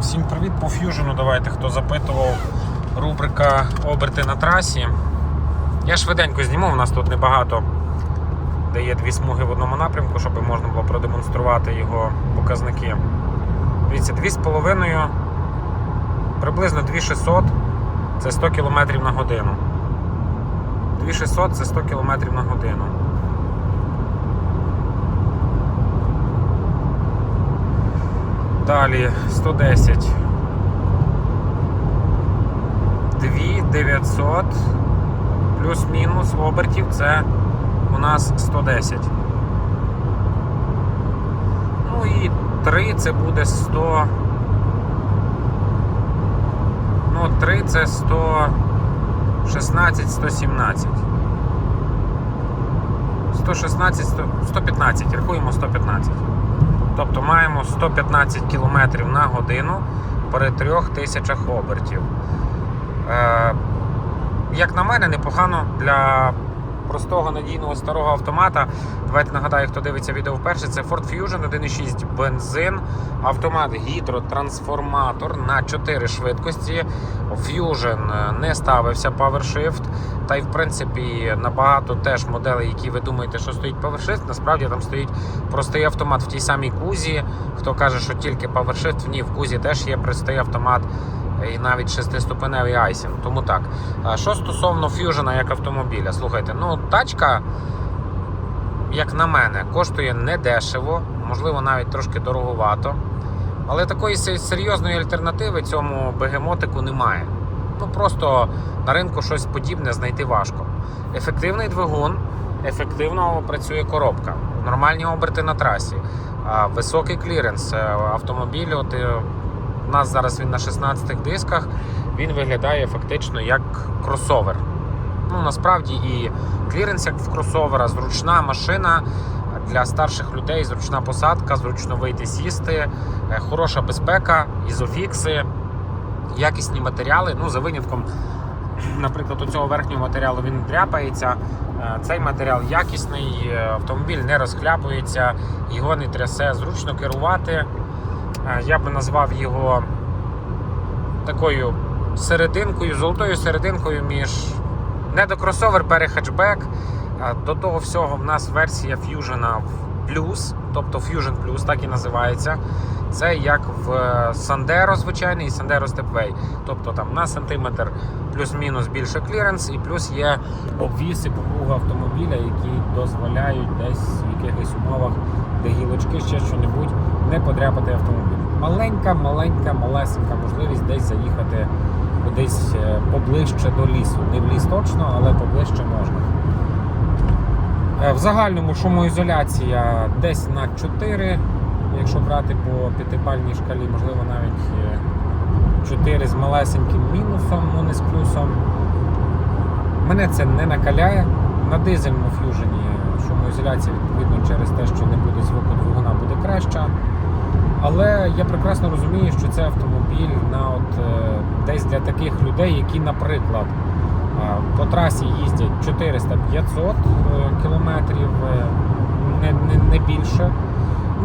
Всім привіт по ф'южену. Давайте хто запитував. Рубрика оберти на трасі. Я швиденько зніму, у нас тут небагато, де є дві смуги в одному напрямку, щоб можна було продемонструвати його показники. Дивіться, 2,5, приблизно 2600 це 100 км на годину. 2600 це 100 км на годину. Далі 110. 2900 плюс-мінус обертів це у нас 110. Ну і 3 це буде 100. Ну, 3 це 116, 117. 116, 100, 115, рахуємо 115. Тобто маємо 115 км на годину при 3000 обертів. Е, як на мене, непогано для простого надійного старого автомата. Давайте нагадаю, хто дивиться відео вперше. Це Ford Fusion 1.6 бензин, автомат гідротрансформатор на 4 швидкості. Fusion не ставився PowerShift. Та й в принципі набагато теж моделей, які ви думаєте, що стоїть PowerShift, насправді там стоїть простий автомат в тій самій кузі. Хто каже, що тільки PowerShift, ні, в кузі теж є простий автомат і навіть шестиступеневий айсінг. Тому так. Що стосовно Fusion як автомобіля, слухайте, ну тачка, як на мене, коштує недешево, можливо, навіть трошки дороговато. Але такої серйозної альтернативи цьому бегемотику немає. Ну просто на ринку щось подібне знайти важко. Ефективний двигун, ефективно працює коробка, нормальні оберти на трасі, високий кліренс. Е, Автомобіль, е, у нас зараз він на 16 дисках, він виглядає фактично як кросовер. Ну, насправді і кліренс як в кросовера, зручна машина для старших людей, зручна посадка, зручно вийти сісти, е, хороша безпека, ізофікси, якісні матеріали. Ну, за винятком, наприклад, у цього верхнього матеріалу він дряпається. Е, Цей матеріал якісний, е, автомобіль не розхляпується, його не трясе, зручно керувати. Е, Я би назвав його такою серединкою, золотою серединкою між не до кросовер перехетчбек. а До того всього в нас версія Fusion Plus, тобто Fusion Plus, так і називається. Це як в Sandero звичайний і Sandero Stepway. Тобто там на сантиметр плюс-мінус більше кліренс, і плюс є обвіси по кругу автомобіля, які дозволяють десь в якихось умовах, де гілочки, ще що-небудь, не подряпати автомобіль. Маленька, маленька, малесенька можливість десь заїхати кудись е, поближче до лісу. Не в ліс точно, але поближче можна. Е, В загальному шумоізоляція десь на 4, якщо брати по п'ятибальній шкалі, можливо навіть е, 4 з малесеньким мінусом, ну не з плюсом. Мене це не накаляє. На дизельному ф'южені шумоізоляція відповідно через те, що не буде звуку двигуна, буде краща. Але я прекрасно розумію, що це автомобіль на от, е, десь для таких людей, які, наприклад, е, по трасі їздять 400-500 е, кілометрів, не, не, не більше.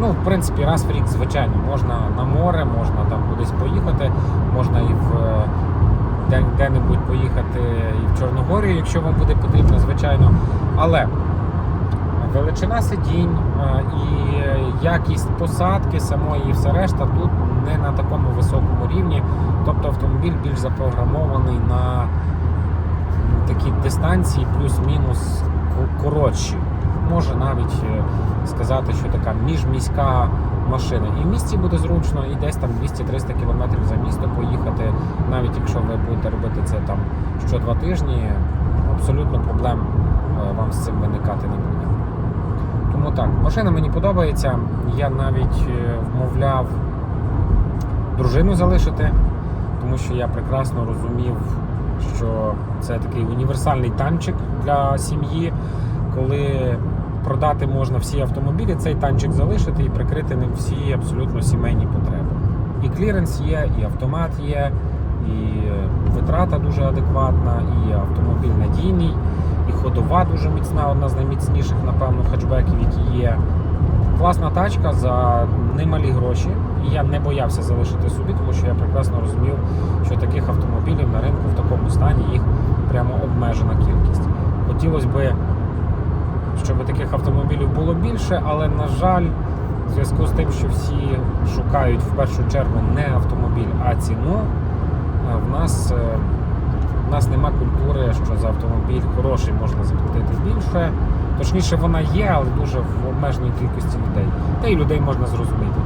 Ну, в принципі, раз в рік, звичайно, можна на море, можна там кудись поїхати, можна і в де- де-небудь поїхати і в Чорногорію, якщо вам буде потрібно, звичайно. Але величина сидінь е, і якість посадки самої і все решта тут не на такому високому рівні. Тобто автомобіль більш запрограмований на м, такі дистанції плюс-мінус коротші. Може навіть е, сказати, що така міжміська машина. І в місті буде зручно, і десь там 200-300 км за місто поїхати, навіть якщо ви будете робити це там що два тижні, абсолютно проблем е, вам з цим виникати не буде. Тому так, машина мені подобається. Я навіть е, вмовляв дружину залишити, тому що я прекрасно розумів, що це такий універсальний танчик для сім'ї, коли продати можна всі автомобілі, цей танчик залишити і прикрити ним всі абсолютно сімейні потреби. І кліренс є, і автомат є, і витрата дуже адекватна, і автомобіль надійний, і ходова дуже міцна, одна з найміцніших, напевно, хетчбеків, які є. Класна тачка за немалі гроші. і я не боявся залишити собі, тому що я прекрасно розумів, що таких автомобілів на ринку в такому стані їх прямо обмежена кількість. Хотілося б, щоб таких автомобілів було більше, але на жаль, в зв'язку з тим, що всі шукають в першу чергу не автомобіль, а ціну, е, в нас, е, нас нема культури, що за автомобіль хороший можна заплатити більше. Точніше, вона є, але дуже в обмеженій кількості людей. Та й людей можна зрозуміти.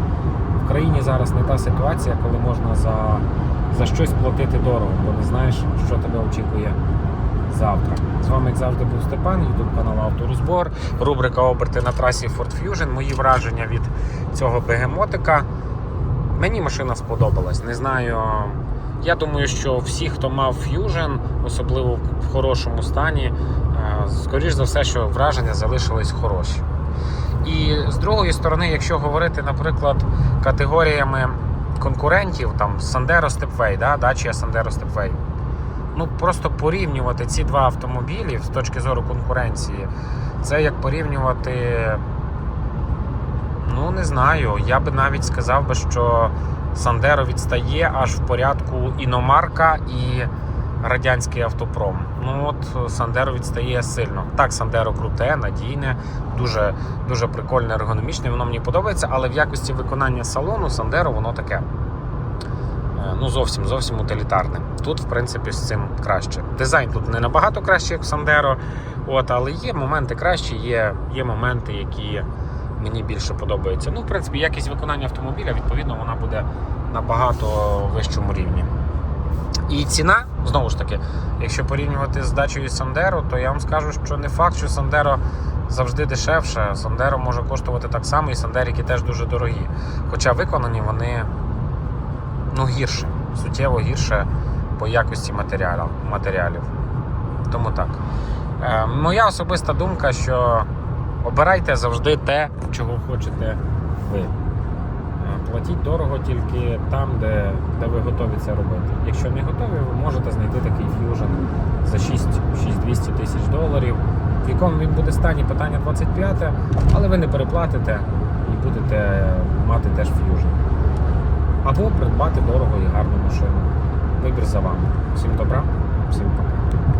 В країні зараз не та ситуація, коли можна за, за щось платити дорого, бо не знаєш, що тебе очікує завтра. З вами, як завжди, був Степан, ютуб канал Авторозбор, рубрика Оберти на трасі Ford Fusion. Мої враження від цього бегемотика. Мені машина сподобалась. Не знаю. Я думаю, що всі, хто мав Fusion, особливо в хорошому стані, е, скоріш за все, що враження залишились хороші. І з другої сторони, якщо говорити, наприклад, категоріями конкурентів, там Sandero Stepway, да, Dacia Sandero Stepway, ну просто порівнювати ці два автомобілі з точки зору конкуренції, це як порівнювати. Ну, не знаю. Я би навіть сказав би, що Сандеро відстає аж в порядку іномарка і радянський автопром. Ну от Сандеро відстає сильно. Так, Сандеро круте, надійне, дуже, дуже прикольне, ергономічне, воно мені подобається, але в якості виконання салону Сандеро воно таке. е, Ну, зовсім зовсім утилітарне. Тут, в принципі, з цим краще. Дизайн тут не набагато краще, як в Сандеро, от, але є моменти кращі, є, є моменти, які мені більше подобаються. Ну, в принципі, якість виконання автомобіля, відповідно, вона буде на багато вищому рівні. І ціна, знову ж таки, якщо порівнювати з дачею Сандеро, то я вам скажу, що не факт, що Сандеро завжди дешевше. Сандеро може коштувати так само, і Сандерики теж дуже дорогі. Хоча виконані вони ну, гірше, суттєво гірше по якості матеріалів. матеріалів. Тому так. Е, моя особиста думка, що обирайте завжди те, чого хочете ви. Е, Платіть дорого тільки там, де, де ви готові це робити. Якщо не готові, ви можете знайти такий Fusion за 6 6200 тисяч доларів. В якому він буде стані питання 25, але ви не переплатите і будете мати теж Fusion. Або придбати дорого і гарну машину. Вибір за вами. Всім добра, всім пока.